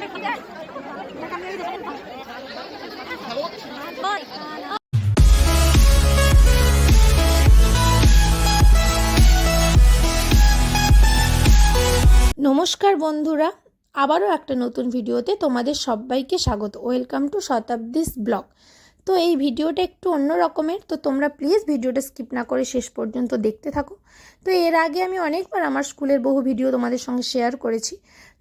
নমস্কার বন্ধুরা, আবারও একটা নতুন ভিডিওতে তোমাদের সবাইকে স্বাগত। Welcome to Shatabdi's blog. তো এই ভিডিওটা একটু অন্য রকমের, তো তোমরা প্লিজ ভিডিওটা স্কিপ না করে শেষ পর্যন্ত দেখতে থাকো। তো এর আগে আমি অনেকবার আমার স্কুলের বহু ভিডিও তোমাদের সঙ্গে শেয়ার করেছি।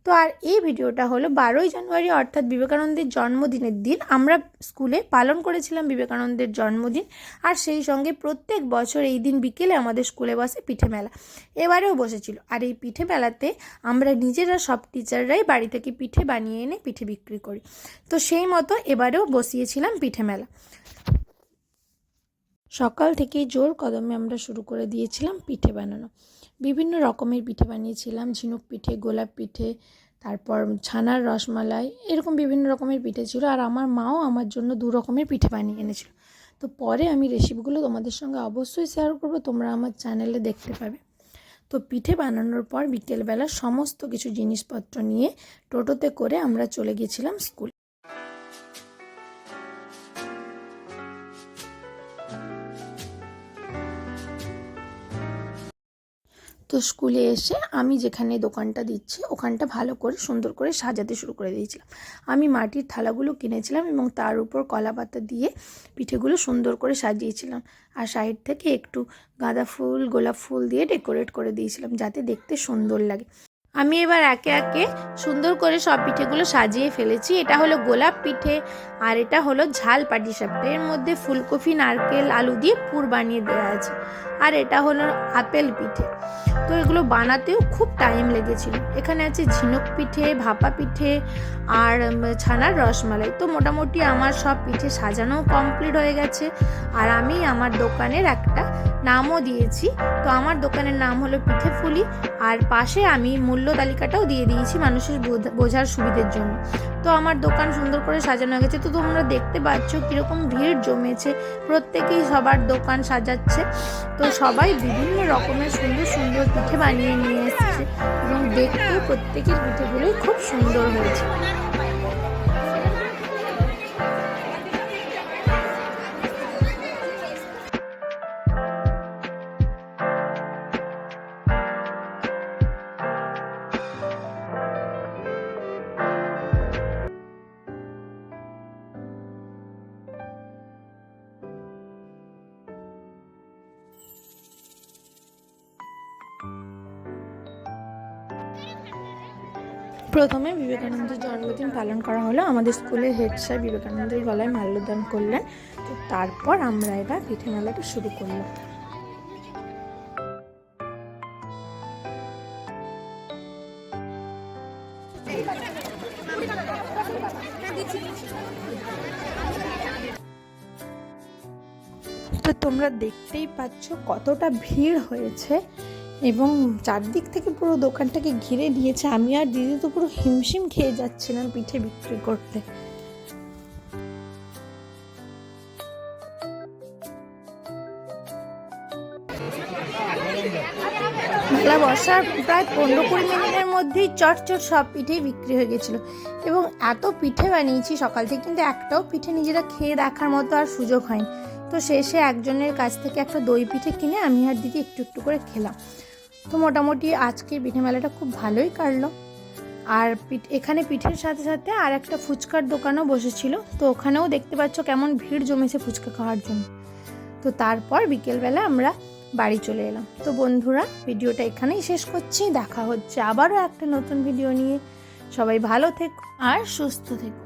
তো আর এই ভিডিওটা হলো বারোই জানুয়ারি, অর্থাৎ বিবেকানন্দের জন্মদিনের দিন। আমরা স্কুলে পালন করেছিলাম বিবেকানন্দের জন্মদিন, আর সেই সঙ্গে প্রত্যেক বছর এই দিন বিকেলে আমাদের স্কুলে বসে পিঠে মেলা। এবারেও বসেছিল। আর এই পিঠে মেলাতে আমরা নিজেরা সব টিচাররাই বাড়ি থেকে পিঠে বানিয়ে এনে পিঠে বিক্রি করি। তো সেই মতো এবারেও বসিয়েছিলাম পিঠে মেলা। সকাল থেকেই জোর কদমে আমরা শুরু করে দিয়েছিলাম পিঠে বানানো। বিভিন্ন রকমের পিঠে বানিয়েছিলাম, ঝিনুক পিঠে, গোলাপ পিঠে তারপর ছানার রসমালাই, এরকম বিভিন্ন রকমের পিঠে ছিল। আর আমার মাও আমার জন্য দু রকমের পিঠে বানিয়ে এনেছিল। তো পরে আমি রেসিপিগুলো তোমাদের সঙ্গে অবশ্যই শেয়ার করব, তোমরা আমার চ্যানেলে দেখতে পাবে। তো পিঠে বানানোর পর বিকেলবেলা সমস্ত কিছু জিনিসপত্র নিয়ে টোটোতে করে আমরা চলে গিয়েছিলাম স্কুল তো স্কুলে এসে আমি যেখানে দোকানটা দিচ্ছি, ওখানটা ভালো করে সুন্দর করে সাজাতে শুরু করে দিয়েছিলাম। আমি মাটির থালাগুলো কিনেছিলাম এবং তার উপর কলা পাতা দিয়ে পিঠেগুলো সুন্দর করে সাজিয়েছিলাম। আর সাইড থেকে একটু গাঁদা ফুল, গোলাপ ফুল দিয়ে ডেকোরেট করে দিয়েছিলাম যাতে দেখতে সুন্দর লাগে। আমি এবার একে একে সুন্দর করে সব পিঠেগুলো সাজিয়ে ফেলেছি। এটা হলো গোলাপ পিঠে আর এটা হলো ঝাল পাটি পাটিসাপটা এর মধ্যে ফুলকপি, নারকেল, আলু দিয়ে পুর বানিয়ে দেওয়া আছে। আর এটা হলো আপেল পিঠে। তো এগুলো বানাতেও খুব টাইম লেগেছিল। এখানে আছে ঝিনুক পিঠে, ভাপা পিঠে আর ছানার রসমালাই। তো মোটামুটি আমার সব পিঠে সাজানো কমপ্লিট হয়ে গেছে। আর আমি আমার দোকানের একটা নামও দিয়েছি। তো আমার দোকানের নাম হলো পিঠে ফুলি আর পাশে আমি মূল্য তালিকাটাও দিয়ে দিয়েছি মানুষের বোঝা- বোঝার সুবিধের জন্য। তো আমার দোকান সুন্দর করে সাজানো গেছে। তো তোমরা দেখতে পাচ্ছ কীরকম ভিড় জমেছে। প্রত্যেকেই সবার দোকান সাজাচ্ছে। তো সবাই বিভিন্ন রকমের সুন্দর সুন্দর পিঠে বানিয়ে নিয়ে এসেছে। এবং দেখতে প্রত্যেকের পিঠেগুলোই খুব সুন্দর হয়েছে। প্রথমে বিবেকানন্দের জন্মদিন পালন করা হলো। আমাদের স্কুলের হেড স্যার বিবেকানন্দের গলায় মাল্যদান করলেন। তো তারপর আমরা এবার পিঠে মেলাটা শুরু করলাম। তো তোমরা দেখতেই পাচ্ছ কতটা ভিড় হয়েছে। এবং চারদিক থেকে পুরো দোকানটাকে ঘিরে দিয়েছে। আমি আর দিদি তো পুরো হিমশিম খেয়ে যাচ্ছিলাম পিঠে বিক্রি করতে। মেলা বসার প্রায় পনেরো কুড়ি মিনিটের মধ্যেই চট চট সব পিঠেই বিক্রি হয়ে গেছিল। এবং এত পিঠে বানিয়েছি সকাল থেকে, কিন্তু একটাও পিঠে নিজেরা খেয়ে দেখার মতো আর সুযোগ হয়নি। তো শেষে একজনের কাছ থেকে একটা দই পিঠে কিনে আমি আর দিদি একটু একটু করে খেলাম। তো মোটামুটি আজকের পিঠে মেলাটা খুব ভালোই কাটলো। আর এখানে পিঠের সাথে সাথে আর একটা ফুচকার দোকানও বসেছিল। তো ওখানেও দেখতে পাচ্ছ কেমন ভিড় জমেছে ফুচকা খাওয়ার জন্য। তো তারপর বিকেলবেলা আমরা বাড়ি চলে এলাম। তো বন্ধুরা, ভিডিওটা এখানেই শেষ করছি। দেখা হচ্ছে আবারও একটা নতুন ভিডিও নিয়ে। সবাই ভালো থেকো আর সুস্থ থেকো।